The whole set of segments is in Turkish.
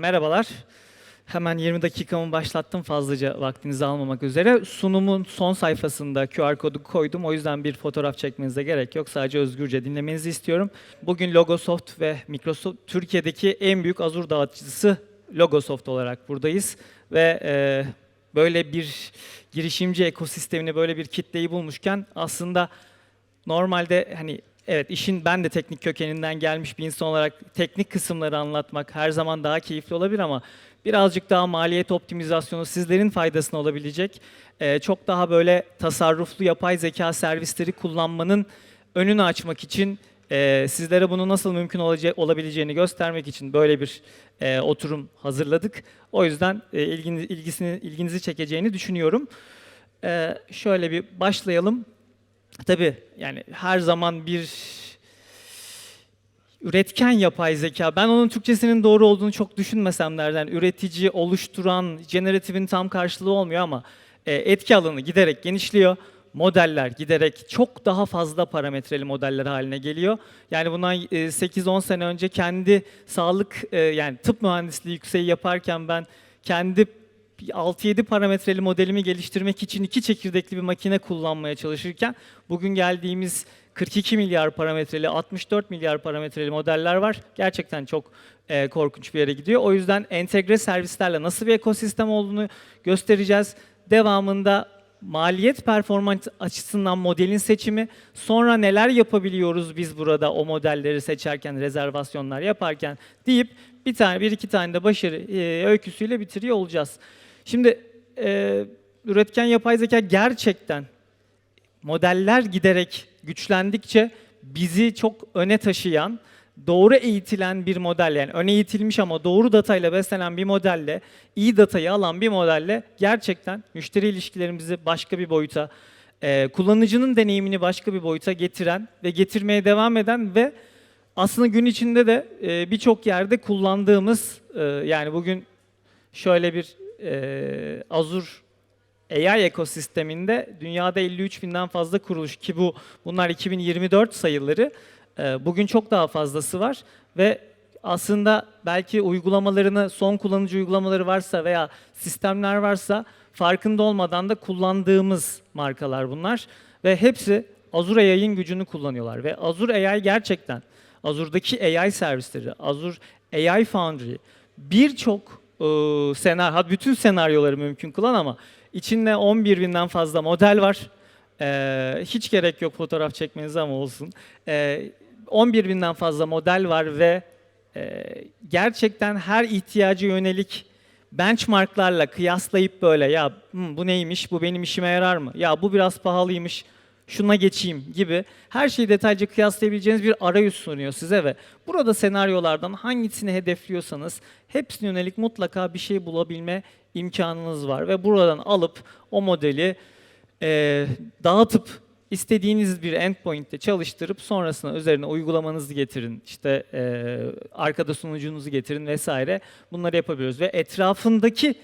Merhabalar. Hemen 20 dakikamı başlattım fazlaca vaktinizi almamak üzere. Sunumun son sayfasında QR kodu koydum. O yüzden bir fotoğraf çekmenize gerek yok. Sadece özgürce dinlemenizi istiyorum. Bugün Logosoft ve Microsoft Türkiye'deki en büyük Azure dağıtıcısı Logosoft olarak buradayız. Ve e, böyle bir girişimci ekosistemini, böyle bir kitleyi bulmuşken aslında normalde hani evet işin ben de teknik kökeninden gelmiş bir insan olarak teknik kısımları anlatmak her zaman daha keyifli olabilir ama birazcık daha maliyet optimizasyonu sizlerin faydasına olabilecek çok daha böyle tasarruflu yapay zeka servisleri kullanmanın önünü açmak için sizlere bunu nasıl mümkün olabileceğini göstermek için böyle bir oturum hazırladık. O yüzden e, ilgisini, ilginizi çekeceğini düşünüyorum. Şöyle bir başlayalım. Tabii yani her zaman bir üretken yapay zeka. Ben onun Türkçesinin doğru olduğunu çok düşünmesem derden. Üretici, oluşturan, generative'in tam karşılığı olmuyor ama e, etki alanı giderek genişliyor. Modeller giderek çok daha fazla parametreli modeller haline geliyor. Yani bundan e, 8-10 sene önce kendi sağlık e, yani tıp mühendisliği yükseği yaparken ben kendi 6-7 parametreli modelimi geliştirmek için iki çekirdekli bir makine kullanmaya çalışırken bugün geldiğimiz 42 milyar parametreli, 64 milyar parametreli modeller var. Gerçekten çok e, korkunç bir yere gidiyor. O yüzden entegre servislerle nasıl bir ekosistem olduğunu göstereceğiz. Devamında maliyet performans açısından modelin seçimi, sonra neler yapabiliyoruz biz burada o modelleri seçerken, rezervasyonlar yaparken deyip bir tane, bir iki tane de başarı e, öyküsüyle bitiriyor olacağız. Şimdi e, üretken yapay zeka gerçekten modeller giderek güçlendikçe bizi çok öne taşıyan, doğru eğitilen bir model yani öne eğitilmiş ama doğru datayla beslenen bir modelle, iyi datayı alan bir modelle gerçekten müşteri ilişkilerimizi başka bir boyuta, e, kullanıcının deneyimini başka bir boyuta getiren ve getirmeye devam eden ve aslında gün içinde de e, birçok yerde kullandığımız e, yani bugün şöyle bir e, Azure AI ekosisteminde dünyada 53 binden fazla kuruluş ki bu bunlar 2024 sayıları. Ee, Bugün çok daha fazlası var ve aslında belki uygulamalarını son kullanıcı uygulamaları varsa veya sistemler varsa farkında olmadan da kullandığımız markalar bunlar ve hepsi Azure AI'ın gücünü kullanıyorlar ve Azure AI gerçekten Azure'daki AI servisleri, Azure AI Foundry birçok e, senaryo, bütün senaryoları mümkün kılan ama içinde 11 binden fazla model var. E, hiç gerek yok fotoğraf çekmenize ama olsun. E, 11 binden fazla model var ve e, gerçekten her ihtiyaca yönelik benchmarklarla kıyaslayıp böyle ya "Hmm, bu neymiş, bu benim işime yarar mı? Ya bu biraz pahalıymış, şuna geçeyim gibi her şeyi detaylıca kıyaslayabileceğiniz bir arayüz sunuyor size ve burada senaryolardan hangisini hedefliyorsanız hepsine yönelik mutlaka bir şey bulabilme imkanınız var ve buradan alıp o modeli e, dağıtıp istediğiniz bir endpoint'te çalıştırıp sonrasında üzerine uygulamanızı getirin, işte e, arkada sunucunuzu getirin vesaire bunları yapabiliyoruz ve etrafındaki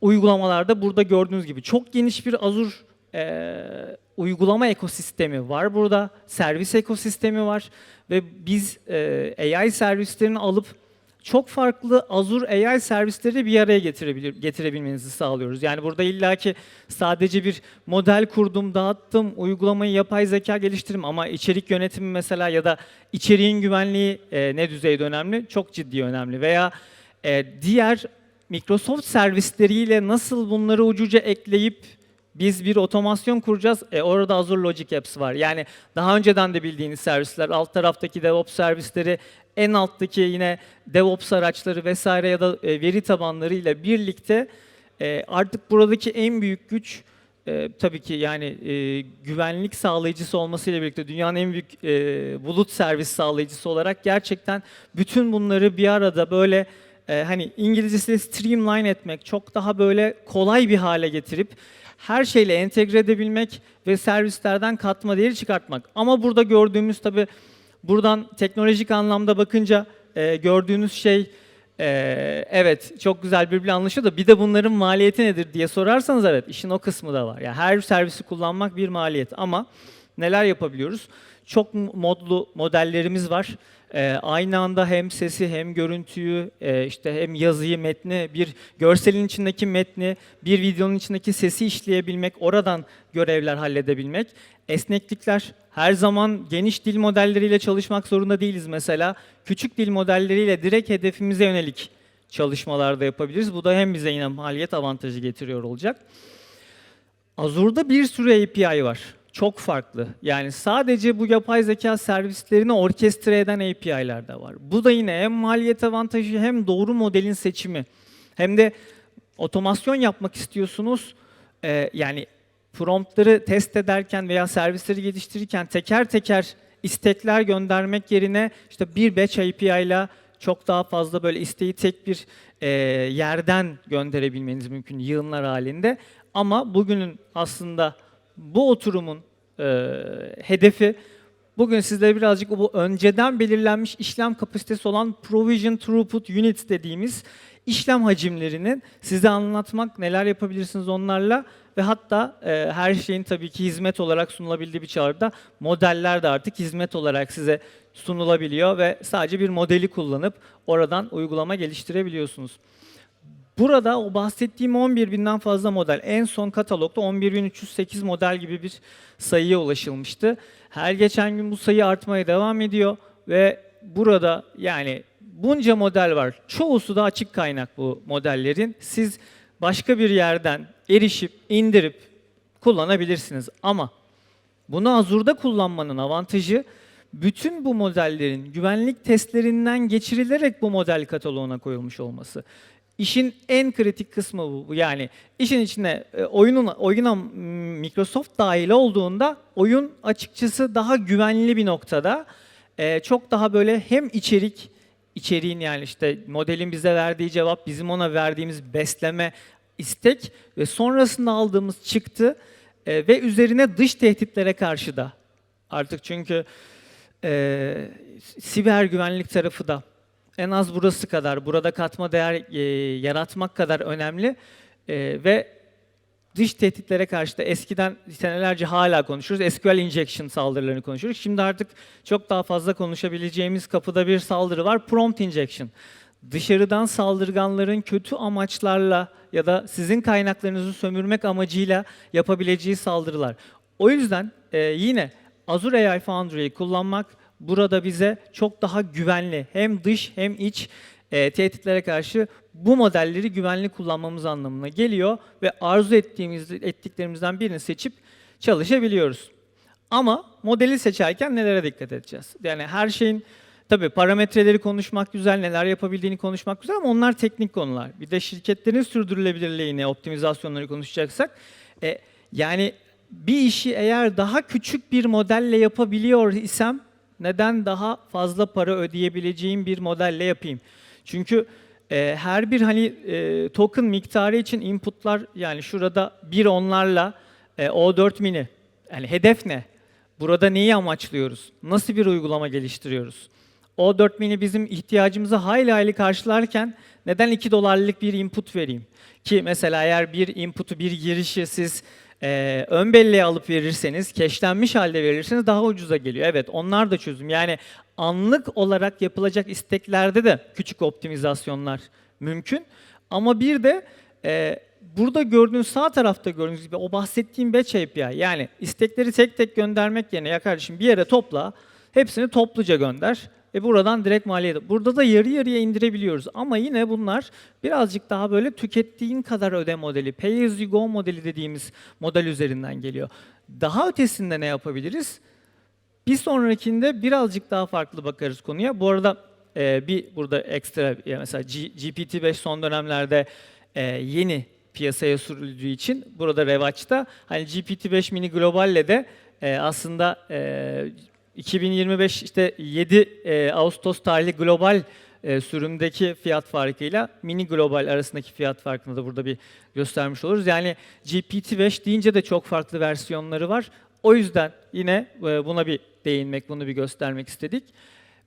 uygulamalarda burada gördüğünüz gibi çok geniş bir Azure e, uygulama ekosistemi var burada, servis ekosistemi var ve biz e, AI servislerini alıp çok farklı Azure AI servisleri bir araya getirebilir, getirebilmenizi sağlıyoruz. Yani burada illaki sadece bir model kurdum, dağıttım, uygulamayı yapay zeka geliştirdim ama içerik yönetimi mesela ya da içeriğin güvenliği e, ne düzeyde önemli? Çok ciddi önemli. Veya e, diğer Microsoft servisleriyle nasıl bunları ucuca ekleyip biz bir otomasyon kuracağız. E, orada Azure Logic Apps var. Yani daha önceden de bildiğiniz servisler, alt taraftaki DevOps servisleri, en alttaki yine DevOps araçları vesaire ya da e, veri tabanlarıyla birlikte e, artık buradaki en büyük güç e, tabii ki yani e, güvenlik sağlayıcısı olmasıyla birlikte dünyanın en büyük e, bulut servis sağlayıcısı olarak gerçekten bütün bunları bir arada böyle hani İngilizcesiyle streamline etmek, çok daha böyle kolay bir hale getirip her şeyle entegre edebilmek ve servislerden katma değeri çıkartmak. Ama burada gördüğümüz tabii buradan teknolojik anlamda bakınca e, gördüğünüz şey e, evet çok güzel birbirle anlaşıyor da bir de bunların maliyeti nedir diye sorarsanız evet işin o kısmı da var. Yani her servisi kullanmak bir maliyet ama neler yapabiliyoruz? Çok modlu modellerimiz var. E, aynı anda hem sesi hem görüntüyü e, işte hem yazıyı metni bir görselin içindeki metni bir videonun içindeki sesi işleyebilmek oradan görevler halledebilmek esneklikler her zaman geniş dil modelleriyle çalışmak zorunda değiliz mesela küçük dil modelleriyle direkt hedefimize yönelik çalışmalarda yapabiliriz bu da hem bize yine maliyet avantajı getiriyor olacak. Azure'da bir sürü API var. Çok farklı. Yani sadece bu yapay zeka servislerini orkestre eden API'ler de var. Bu da yine hem maliyet avantajı hem doğru modelin seçimi. Hem de otomasyon yapmak istiyorsunuz. Ee, yani promptları test ederken veya servisleri geliştirirken teker teker istekler göndermek yerine işte bir batch API ile çok daha fazla böyle isteği tek bir e, yerden gönderebilmeniz mümkün yığınlar halinde. Ama bugünün aslında bu oturumun e, hedefi bugün sizlere birazcık bu önceden belirlenmiş işlem kapasitesi olan Provision Throughput Units dediğimiz işlem hacimlerinin size anlatmak, neler yapabilirsiniz onlarla ve hatta e, her şeyin tabii ki hizmet olarak sunulabildiği bir çağrıda modeller de artık hizmet olarak size sunulabiliyor ve sadece bir modeli kullanıp oradan uygulama geliştirebiliyorsunuz. Burada o bahsettiğim 11 binden fazla model, en son katalogda 11.308 model gibi bir sayıya ulaşılmıştı. Her geçen gün bu sayı artmaya devam ediyor ve burada yani bunca model var. Çoğusu da açık kaynak bu modellerin. Siz başka bir yerden erişip, indirip kullanabilirsiniz. Ama bunu Azure'da kullanmanın avantajı bütün bu modellerin güvenlik testlerinden geçirilerek bu model kataloğuna koyulmuş olması. İşin en kritik kısmı bu. Yani işin içine e, oyunun oyuna Microsoft dahil olduğunda oyun açıkçası daha güvenli bir noktada. E, çok daha böyle hem içerik içeriğin yani işte modelin bize verdiği cevap, bizim ona verdiğimiz besleme, istek ve sonrasında aldığımız çıktı e, ve üzerine dış tehditlere karşı da artık çünkü e, siber güvenlik tarafı da en az burası kadar, burada katma değer e, yaratmak kadar önemli E, ve dış tehditlere karşı da eskiden senelerce hala konuşuyoruz. SQL injection saldırılarını konuşuyoruz. Şimdi artık çok daha fazla konuşabileceğimiz kapıda bir saldırı var. Prompt injection. Dışarıdan saldırganların kötü amaçlarla ya da sizin kaynaklarınızı sömürmek amacıyla yapabileceği saldırılar. O yüzden e, yine Azure AI Foundry'yi kullanmak burada bize çok daha güvenli hem dış hem iç e, tehditlere karşı bu modelleri güvenli kullanmamız anlamına geliyor ve arzu ettiğimiz ettiklerimizden birini seçip çalışabiliyoruz. Ama modeli seçerken nelere dikkat edeceğiz? Yani her şeyin tabii parametreleri konuşmak güzel, neler yapabildiğini konuşmak güzel ama onlar teknik konular. Bir de şirketlerin sürdürülebilirliğini, optimizasyonları konuşacaksak e, yani bir işi eğer daha küçük bir modelle yapabiliyor isem neden daha fazla para ödeyebileceğim bir modelle yapayım? Çünkü e, her bir hani e, token miktarı için inputlar yani şurada bir onlarla e, O4 mini. Yani hedef ne? Burada neyi amaçlıyoruz? Nasıl bir uygulama geliştiriyoruz? O4 mini bizim ihtiyacımızı hayli hayli karşılarken neden 2 dolarlık bir input vereyim? Ki mesela eğer bir input'u bir girişi siz e, ön belleğe alıp verirseniz, keşlenmiş halde verirseniz daha ucuza geliyor. Evet onlar da çözüm. Yani anlık olarak yapılacak isteklerde de küçük optimizasyonlar mümkün. Ama bir de e, burada gördüğünüz sağ tarafta gördüğünüz gibi o bahsettiğim batch API yani istekleri tek tek göndermek yerine ya kardeşim bir yere topla, hepsini topluca gönder. E buradan direkt maliyet. Burada da yarı yarıya indirebiliyoruz. Ama yine bunlar birazcık daha böyle tükettiğin kadar öde modeli, pay as you go modeli dediğimiz model üzerinden geliyor. Daha ötesinde ne yapabiliriz? Bir sonrakinde birazcık daha farklı bakarız konuya. Bu arada e, bir burada ekstra mesela G- GPT-5 son dönemlerde e, yeni piyasaya sürüldüğü için burada Revaç'ta hani GPT-5 mini globalle de e, aslında e, 2025 işte 7 e, Ağustos tarihli global e, sürümdeki fiyat farkıyla mini global arasındaki fiyat farkını da burada bir göstermiş oluruz. Yani GPT-5 deyince de çok farklı versiyonları var. O yüzden yine e, buna bir değinmek, bunu bir göstermek istedik.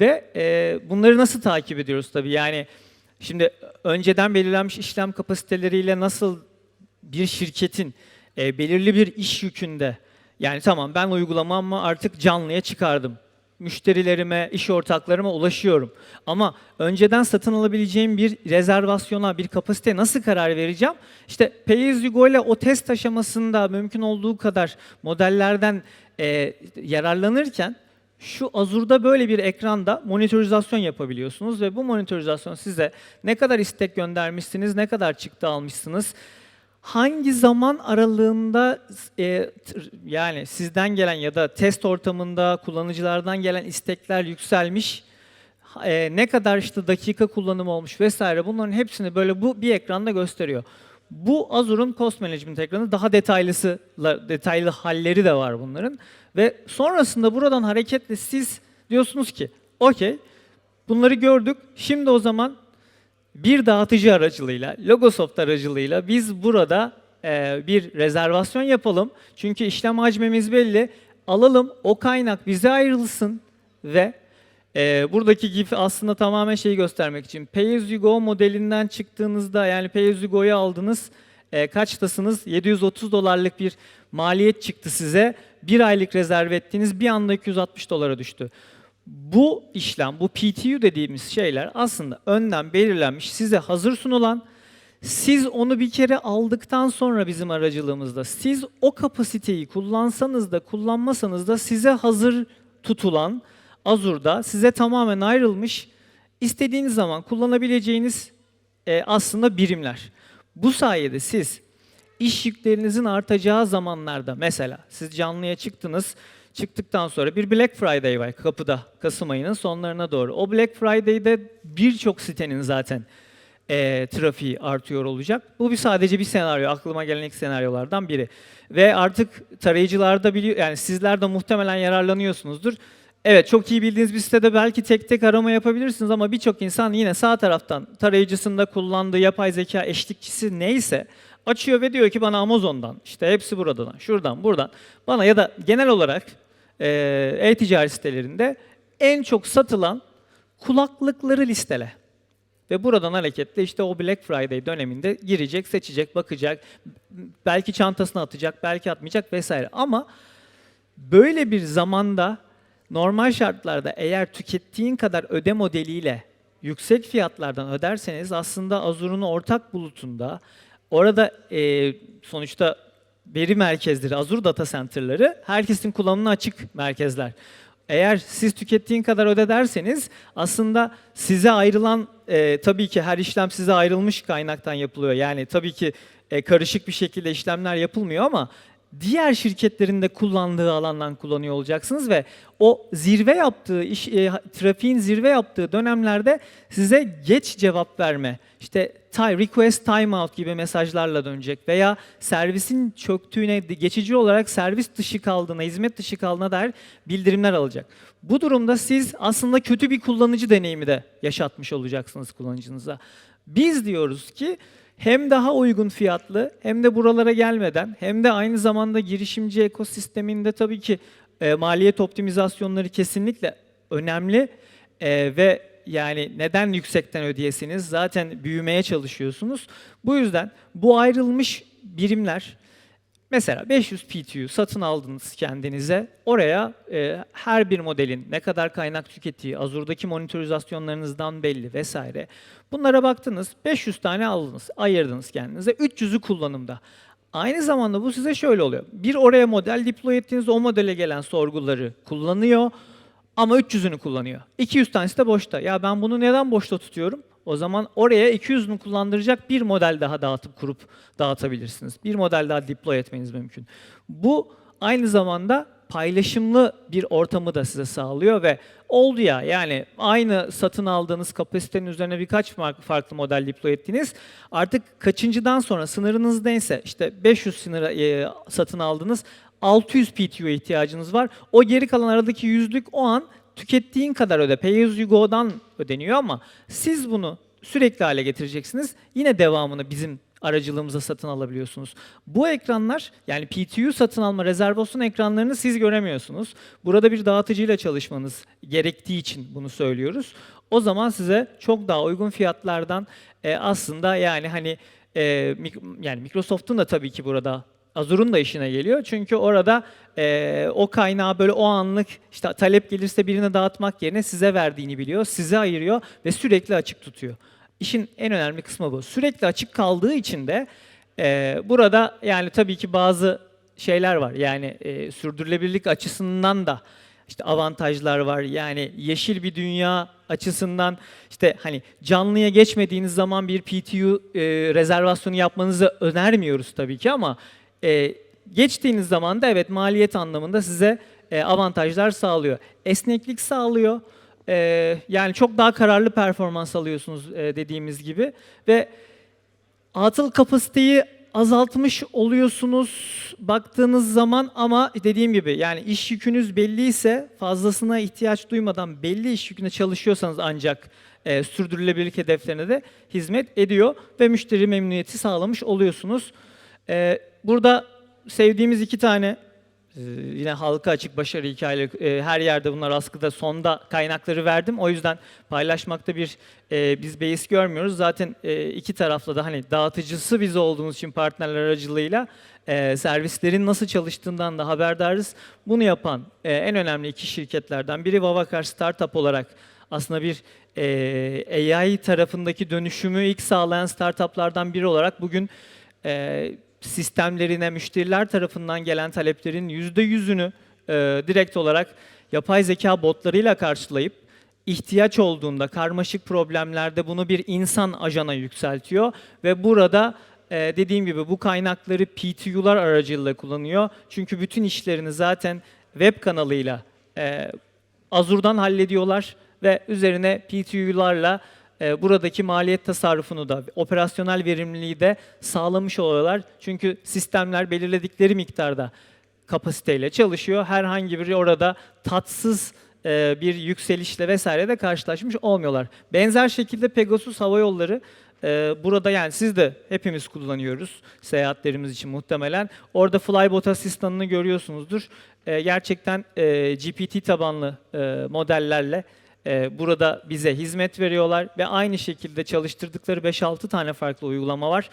Ve e, bunları nasıl takip ediyoruz tabii yani şimdi önceden belirlenmiş işlem kapasiteleriyle nasıl bir şirketin e, belirli bir iş yükünde yani tamam ben uygulamamı artık canlıya çıkardım. müşterilerime, iş ortaklarıma ulaşıyorum. Ama önceden satın alabileceğim bir rezervasyona, bir kapasiteye nasıl karar vereceğim? İşte Pay as you go ile o test aşamasında mümkün olduğu kadar modellerden e, yararlanırken şu Azure'da böyle bir ekranda monitorizasyon yapabiliyorsunuz ve bu monitorizasyon size ne kadar istek göndermişsiniz, ne kadar çıktı almışsınız, hangi zaman aralığında e, yani sizden gelen ya da test ortamında kullanıcılardan gelen istekler yükselmiş, e, ne kadar işte dakika kullanımı olmuş vesaire bunların hepsini böyle bu bir ekranda gösteriyor. Bu Azure'un Cost Management ekranı daha detaylısı detaylı halleri de var bunların ve sonrasında buradan hareketle siz diyorsunuz ki okey bunları gördük şimdi o zaman bir dağıtıcı aracılığıyla, Logosoft aracılığıyla biz burada e, bir rezervasyon yapalım. Çünkü işlem hacmimiz belli. Alalım, o kaynak bize ayrılsın ve e, buradaki GIF aslında tamamen şeyi göstermek için. Pay as you go modelinden çıktığınızda yani Pay as you go'yu aldınız. E, kaçtasınız? 730 dolarlık bir maliyet çıktı size. Bir aylık rezerve ettiğiniz bir anda 260 dolara düştü. Bu işlem, bu PTU dediğimiz şeyler aslında önden belirlenmiş, size hazır sunulan, siz onu bir kere aldıktan sonra bizim aracılığımızda, siz o kapasiteyi kullansanız da kullanmasanız da size hazır tutulan Azure'da size tamamen ayrılmış, istediğiniz zaman kullanabileceğiniz e, aslında birimler. Bu sayede siz iş yüklerinizin artacağı zamanlarda mesela siz canlıya çıktınız, çıktıktan sonra bir Black Friday var kapıda Kasım ayının sonlarına doğru. O Black Friday'de birçok sitenin zaten e, trafiği artıyor olacak. Bu bir sadece bir senaryo, aklıma gelen ilk senaryolardan biri. Ve artık tarayıcılarda biliyor, yani sizler de muhtemelen yararlanıyorsunuzdur. Evet çok iyi bildiğiniz bir sitede belki tek tek arama yapabilirsiniz ama birçok insan yine sağ taraftan tarayıcısında kullandığı yapay zeka eşlikçisi neyse açıyor ve diyor ki bana Amazon'dan işte hepsi buradan, şuradan, buradan bana ya da genel olarak e-ticaret sitelerinde en çok satılan kulaklıkları listele. Ve buradan hareketle işte o Black Friday döneminde girecek, seçecek, bakacak, belki çantasına atacak, belki atmayacak vesaire. Ama böyle bir zamanda normal şartlarda eğer tükettiğin kadar öde modeliyle yüksek fiyatlardan öderseniz aslında Azure'un ortak bulutunda orada e, sonuçta veri merkezleri, Azure Data Center'ları herkesin kullanımına açık merkezler. Eğer siz tükettiğin kadar öde derseniz aslında size ayrılan e, tabii ki her işlem size ayrılmış kaynaktan yapılıyor. Yani tabii ki e, karışık bir şekilde işlemler yapılmıyor ama diğer şirketlerin de kullandığı alandan kullanıyor olacaksınız ve o zirve yaptığı iş e, trafiğin zirve yaptığı dönemlerde size geç cevap verme işte time, request timeout gibi mesajlarla dönecek veya servisin çöktüğüne geçici olarak servis dışı kaldığına, hizmet dışı kaldığına dair bildirimler alacak. Bu durumda siz aslında kötü bir kullanıcı deneyimi de yaşatmış olacaksınız kullanıcınıza. Biz diyoruz ki hem daha uygun fiyatlı hem de buralara gelmeden hem de aynı zamanda girişimci ekosisteminde tabii ki e, maliyet optimizasyonları kesinlikle önemli E, ve yani neden yüksekten ödeyesiniz? Zaten büyümeye çalışıyorsunuz. Bu yüzden bu ayrılmış birimler Mesela 500 PTU satın aldınız kendinize. Oraya e, her bir modelin ne kadar kaynak tükettiği, Azure'daki monitorizasyonlarınızdan belli vesaire. Bunlara baktınız, 500 tane aldınız, ayırdınız kendinize. 300'ü kullanımda. Aynı zamanda bu size şöyle oluyor. Bir oraya model deploy ettiğinizde o modele gelen sorguları kullanıyor ama 300'ünü kullanıyor. 200 tanesi de boşta. Ya ben bunu neden boşta tutuyorum? O zaman oraya 200'ünü kullandıracak bir model daha dağıtıp kurup dağıtabilirsiniz. Bir model daha deploy etmeniz mümkün. Bu aynı zamanda paylaşımlı bir ortamı da size sağlıyor ve oldu ya yani aynı satın aldığınız kapasitenin üzerine birkaç farklı, model deploy ettiğiniz artık kaçıncıdan sonra sınırınız neyse işte 500 sınırı e, satın aldınız 600 PTU'ya ihtiyacınız var. O geri kalan aradaki yüzlük o an tükettiğin kadar öde. Pay as you go'dan ödeniyor ama siz bunu sürekli hale getireceksiniz. Yine devamını bizim aracılığımıza satın alabiliyorsunuz. Bu ekranlar yani PTU satın alma rezervasyon ekranlarını siz göremiyorsunuz. Burada bir dağıtıcıyla çalışmanız gerektiği için bunu söylüyoruz. O zaman size çok daha uygun fiyatlardan e, aslında yani hani e, mik- yani Microsoft'un da tabii ki burada Azure'un da işine geliyor. Çünkü orada e, o kaynağı böyle o anlık işte talep gelirse birine dağıtmak yerine size verdiğini biliyor, size ayırıyor ve sürekli açık tutuyor. İşin en önemli kısmı bu. Sürekli açık kaldığı için de e, burada yani tabii ki bazı şeyler var. Yani e, sürdürülebilirlik açısından da işte avantajlar var. Yani yeşil bir dünya açısından işte hani canlıya geçmediğiniz zaman bir PTU e, rezervasyonu yapmanızı önermiyoruz tabii ki ama e, geçtiğiniz zaman da evet maliyet anlamında size e, avantajlar sağlıyor. Esneklik sağlıyor. E, yani çok daha kararlı performans alıyorsunuz e, dediğimiz gibi ve atıl kapasiteyi azaltmış oluyorsunuz baktığınız zaman ama dediğim gibi yani iş yükünüz belliyse fazlasına ihtiyaç duymadan belli iş yüküne çalışıyorsanız ancak e, sürdürülebilirlik hedeflerine de hizmet ediyor ve müşteri memnuniyeti sağlamış oluyorsunuz. E, burada sevdiğimiz iki tane ee, yine halka açık başarı hikayeleri e, her yerde bunlar askıda sonda kaynakları verdim. O yüzden paylaşmakta bir e, biz beis görmüyoruz. Zaten e, iki tarafla da hani dağıtıcısı biz olduğumuz için partnerler aracılığıyla e, servislerin nasıl çalıştığından da haberdarız. Bunu yapan e, en önemli iki şirketlerden biri Vavakar Startup olarak aslında bir e, AI tarafındaki dönüşümü ilk sağlayan startuplardan biri olarak bugün e, sistemlerine müşteriler tarafından gelen taleplerin %100'ünü e, direkt olarak yapay zeka botlarıyla karşılayıp ihtiyaç olduğunda karmaşık problemlerde bunu bir insan ajana yükseltiyor ve burada e, dediğim gibi bu kaynakları PTU'lar aracılığıyla kullanıyor. Çünkü bütün işlerini zaten web kanalıyla e, Azure'dan hallediyorlar ve üzerine PTU'larla e, buradaki maliyet tasarrufunu da, operasyonel verimliliği de sağlamış oluyorlar. Çünkü sistemler belirledikleri miktarda kapasiteyle çalışıyor. Herhangi biri orada tatsız e, bir yükselişle vesaire de karşılaşmış olmuyorlar. Benzer şekilde Pegasus Hava Yolları e, burada yani siz de hepimiz kullanıyoruz seyahatlerimiz için muhtemelen. Orada Flybot asistanını görüyorsunuzdur. E, gerçekten e, GPT tabanlı e, modellerle e, burada bize hizmet veriyorlar ve aynı şekilde çalıştırdıkları 5-6 tane farklı uygulama var.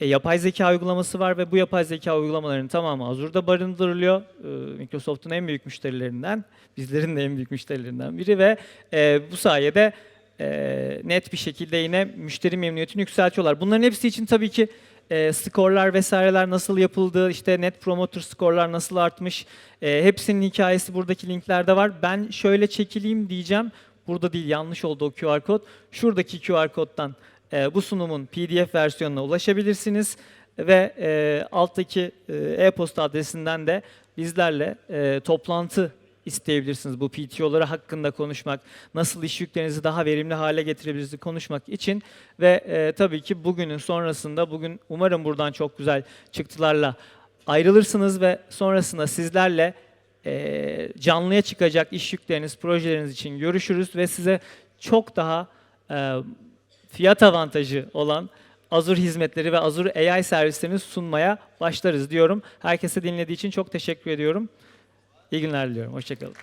E, yapay zeka uygulaması var ve bu yapay zeka uygulamalarının tamamı Azure'da barındırılıyor. E, Microsoft'un en büyük müşterilerinden, bizlerin de en büyük müşterilerinden biri ve e, bu sayede e, net bir şekilde yine müşteri memnuniyetini yükseltiyorlar. Bunların hepsi için tabii ki e, skorlar vesaireler nasıl yapıldı, işte net promoter skorlar nasıl artmış, e, hepsinin hikayesi buradaki linklerde var. Ben şöyle çekileyim diyeceğim. Burada değil yanlış oldu o QR kod. Şuradaki QR koddan e, bu sunumun PDF versiyonuna ulaşabilirsiniz ve e, alttaki e, e-posta adresinden de bizlerle e, toplantı isteyebilirsiniz bu PTO'ları hakkında konuşmak, nasıl iş yüklerinizi daha verimli hale getirebiliriz konuşmak için ve e, tabii ki bugünün sonrasında bugün umarım buradan çok güzel çıktılarla ayrılırsınız ve sonrasında sizlerle e, canlıya çıkacak iş yükleriniz, projeleriniz için görüşürüz ve size çok daha e, fiyat avantajı olan Azure hizmetleri ve Azure AI servislerini sunmaya başlarız diyorum. Herkese dinlediği için çok teşekkür ediyorum. İyi günler diliyorum. Hoşçakalın.